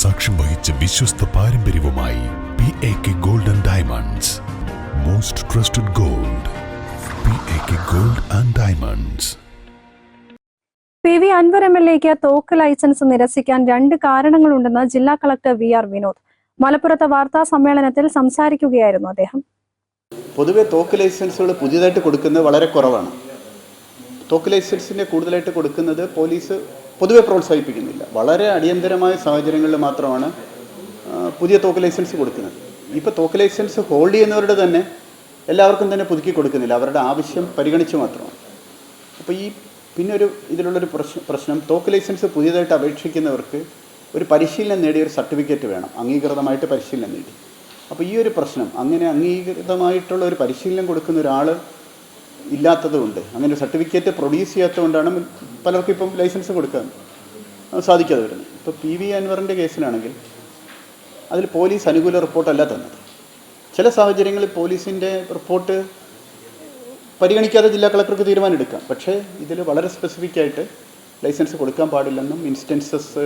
സാക്ഷ്യം വഹിച്ച വിശ്വസ്ത പാരമ്പര്യവുമായി P A K gold and diamonds most trusted gold P A K gold and diamonds P V Anvar M L എക്ക് തോക്ക് licence നിരസിക്കാൻ രണ്ട് കാരണങ്ങളുണ്ടെന്ന് ജില്ലാ കളക്ടർ വി ആർ വിനോദ്. മലപ്പുറത്തെ വാർത്താ സമ്മേളനത്തിൽ സംസാരിക്കുകയായിരുന്നു അദ്ദേഹം. പൊതുവെ തോക്ക് ലൈസൻസുകൾ പുതിയതായിട്ട് കൊടുക്കുന്നത് വളരെ കുറവാണ്. തോക്ക് ലൈസൻസിന്റെ കൂടുതലായിട്ട് കൊടുക്കുന്നത് പോലീസ് പൊതുവെ പ്രോത്സാഹിപ്പിക്കുന്നില്ല. വളരെ അടിയന്തരമായ സാഹചര്യങ്ങളിൽ മാത്രമാണ് പുതിയ തോക്ക് ലൈസൻസ് കൊടുക്കുന്നത്. ഇപ്പോൾ തോക്ക് ലൈസൻസ് ഹോൾഡ് ചെയ്യുന്നവരുടെ തന്നെ എല്ലാവർക്കും തന്നെ പുതുക്കി കൊടുക്കുന്നില്ല. അവരുടെ ആവശ്യം പരിഗണിച്ച് മാത്രമാണ്. അപ്പോൾ ഈ പിന്നെ ഒരു ഇതിലുള്ളൊരു പ്രശ്നം പ്രശ്നം തോക്ക് ലൈസൻസ് പുതിയതായിട്ട് അപേക്ഷിക്കുന്നവർക്ക് ഒരു പരിശീലനം നേടിയ ഒരു സർട്ടിഫിക്കറ്റ് വേണം. അംഗീകൃതമായിട്ട് പരിശീലനം നേടി. അപ്പോൾ ഈ ഒരു പ്രശ്നം അങ്ങനെ അംഗീകൃതമായിട്ടുള്ള ഒരു പരിശീലനം കൊടുക്കുന്ന ഒരാൾ ഇല്ലാത്തതുകൊണ്ട് അങ്ങനെ സർട്ടിഫിക്കറ്റ് പ്രൊഡ്യൂസ് ചെയ്യാത്തതുകൊണ്ടാണ് പലർക്കും ഇപ്പം ലൈസൻസ് കൊടുക്കാൻ സാധിക്കാതെ വരുന്നത് ഇപ്പോൾ പി വി അൻവറിന്റെ കേസിലാണെങ്കിൽ അതിൽ പോലീസ് അനുകൂല റിപ്പോർട്ടല്ല തന്നത്. ചില സാഹചര്യങ്ങളിൽ പോലീസിന്റെ റിപ്പോർട്ട് പരിഗണിക്കാതെ ജില്ലാ കളക്ടർക്ക് തീരുമാനം എടുക്കാം പക്ഷേ ഇതിൽ വളരെ സ്പെസിഫിക് ആയിട്ട് ലൈസൻസ് കൊടുക്കാൻ പാടില്ലെന്നും ഇൻസ്റ്റൻസസ്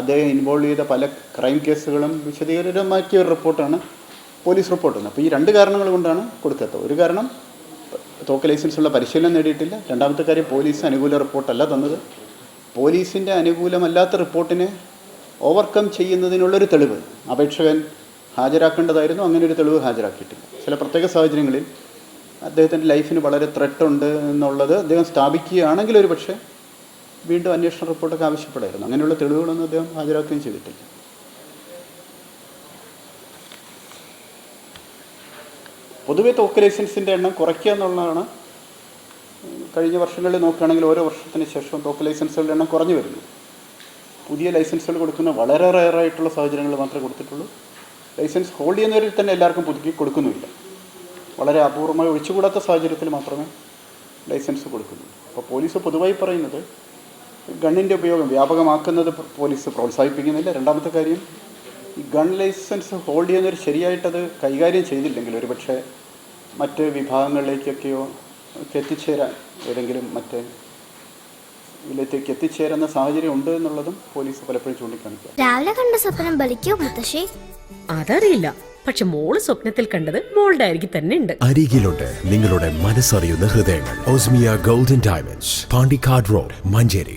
അദ്ദേഹം ഇൻവോൾവ് ചെയ്ത പല ക്രൈം കേസുകളും വിശദീകരമാക്കിയ ഒരു റിപ്പോർട്ടാണ് പോലീസ് റിപ്പോർട്ട് അപ്പോൾ ഈ രണ്ട് കാരണങ്ങൾ കൊണ്ടാണ് കൊടുക്കാത്തത്. ഒരു കാരണം തോക്ക് ലൈസൻസുള്ള പരിശീലനം നേടിയിട്ടില്ല. രണ്ടാമത്തെ കാര്യം പോലീസ് അനുകൂല റിപ്പോർട്ടല്ല തന്നത്. പോലീസിന്റെ അനുകൂലമല്ലാത്ത റിപ്പോർട്ടിനെ ഓവർകം ചെയ്യുന്നതിനുള്ളൊരു തെളിവ് അപേക്ഷകൻ ഹാജരാക്കേണ്ടതായിരുന്നു. അങ്ങനെ ഒരു തെളിവ് ഹാജരാക്കിയിട്ടില്ല. ചില പ്രത്യേക സാഹചര്യങ്ങളിൽ അദ്ദേഹത്തിന്റെ ലൈഫിന് വളരെ ഉണ്ട് എന്നുള്ളത് അദ്ദേഹം സ്ഥാപിക്കുകയാണെങ്കിൽ ഒരു പക്ഷേ വീണ്ടും അന്വേഷണ റിപ്പോർട്ടൊക്കെ ആവശ്യപ്പെടായിരുന്നു. അങ്ങനെയുള്ള തെളിവുകളൊന്നും അദ്ദേഹം ഹാജരാക്കുകയും ചെയ്തിട്ടില്ല. പൊതുവെ തോക്ക് ലൈസൻസിന്റെ എണ്ണം കുറയ്ക്കുക എന്നുള്ളതാണ് കഴിഞ്ഞ വർഷങ്ങളിൽ നോക്കുകയാണെങ്കിൽ ഓരോ വർഷത്തിന് ശേഷം തോക്ക് ലൈസൻസുകളുടെ എണ്ണം കുറഞ്ഞു വരുന്നു. പുതിയ ലൈസൻസുകൾ കൊടുക്കുന്ന വളരെ റയറായിട്ടുള്ള സാഹചര്യങ്ങൾ മാത്രമേ കൊടുത്തിട്ടുള്ളൂ. ലൈസൻസ് ഹോൾഡ് ചെയ്യുന്നവരിൽ തന്നെ എല്ലാവർക്കും പുതുക്കി കൊടുക്കുന്നുമില്ല. വളരെ അപൂർവമായി ഒഴിച്ചുകൂടാത്ത സാഹചര്യത്തിൽ മാത്രമേ ലൈസൻസ് കൊടുക്കുന്നുള്ളൂ. അപ്പോൾ പോലീസ് പൊതുവായി പറയുന്നത് ഗണ്ണിന്റെ ഉപയോഗം വ്യാപകമാക്കുന്നത് പോലീസ് പ്രോത്സാഹിപ്പിക്കുന്നില്ല. രണ്ടാമത്തെ കാര്യം ഈ ഗൺ ലൈസൻസ് ഹോൾഡ് ചെയ്യുന്നവർ ശരിയായിട്ടത് കൈകാര്യം ചെയ്തില്ലെങ്കിൽ ഒരുപക്ഷെ മറ്റ് വിഭാഗങ്ങളിലേക്കൊക്കെയോ ഒക്കെ എത്തിച്ചേരാൻ ഏതെങ്കിലും മറ്റ് ഇതിലേക്ക് എത്തിച്ചേരുന്ന സാഹചര്യം ഉണ്ട് എന്നുള്ളതും പോലീസ് പലപ്പോഴും ചൂണ്ടിക്കാണിക്കും രാവിലെ കണ്ട സ്വപ്നം ബലിക്കോ മുത്തശ്ശി? അതറിയില്ല. പക്ഷെ മോൾ സ്വപ്നത്തിൽ കണ്ടത് മോളുടെ അരികിൽ തന്നെ ഉണ്ട്. അരികിലുണ്ട് നിങ്ങളുടെ മനസ്സറിയുന്ന ഹൃദയങ്ങൾ. Osmia golden diamonds Pandikkad road Manjeri.